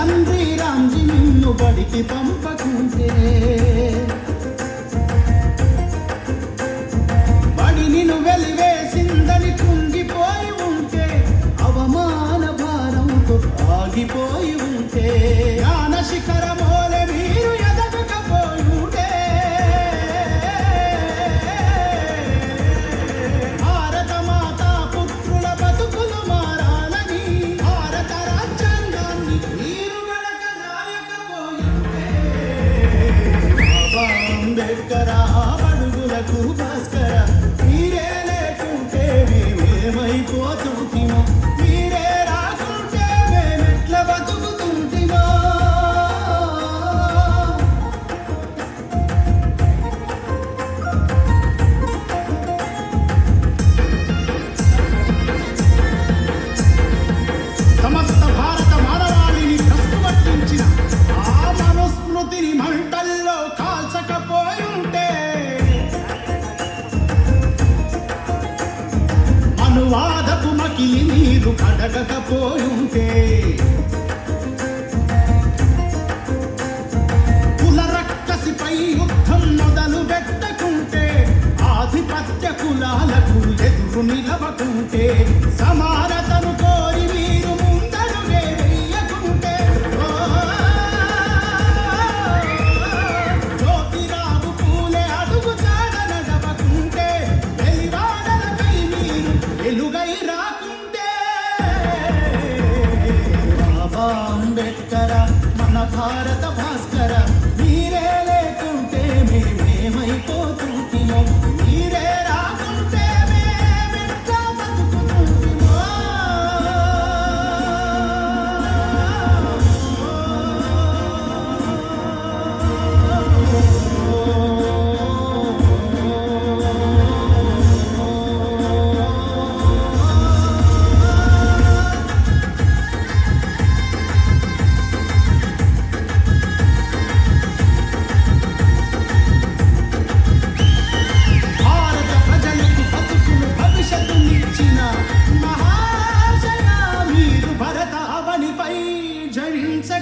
తండ్రి రాంజీ నిన్ను బడికి పంపకుంటే అంబేద్కర అడుగులకు భాస్కర మీరే లేకుంటే మేమేమైపోతుంటిమో వాదపు మకిలి నీరు కడగకపోయుంటే కులరక్కసిపై యుద్ధం మొదలు పెట్టకుంటే ఆధిపత్య కులాలకు ఎదురు నిలవకుంటే సమాజ स्वप्न भारत भास्कर।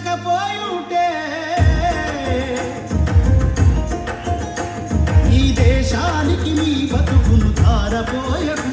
ఉండకపోయుంటే ఈ దేశానికి మీ బతుకును తారపోయకు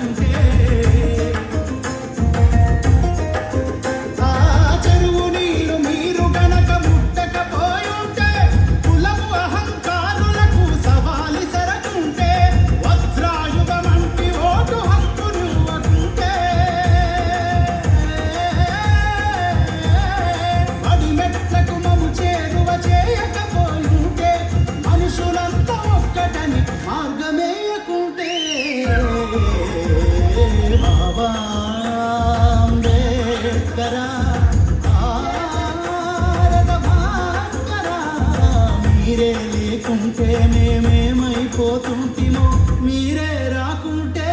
మీరే లేకుంటే మేమేమైపోతుంటిమో? మీరే రాకుంటే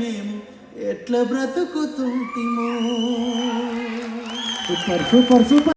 మేము ఎట్లా బ్రతుకుతుంటిమో? Super super super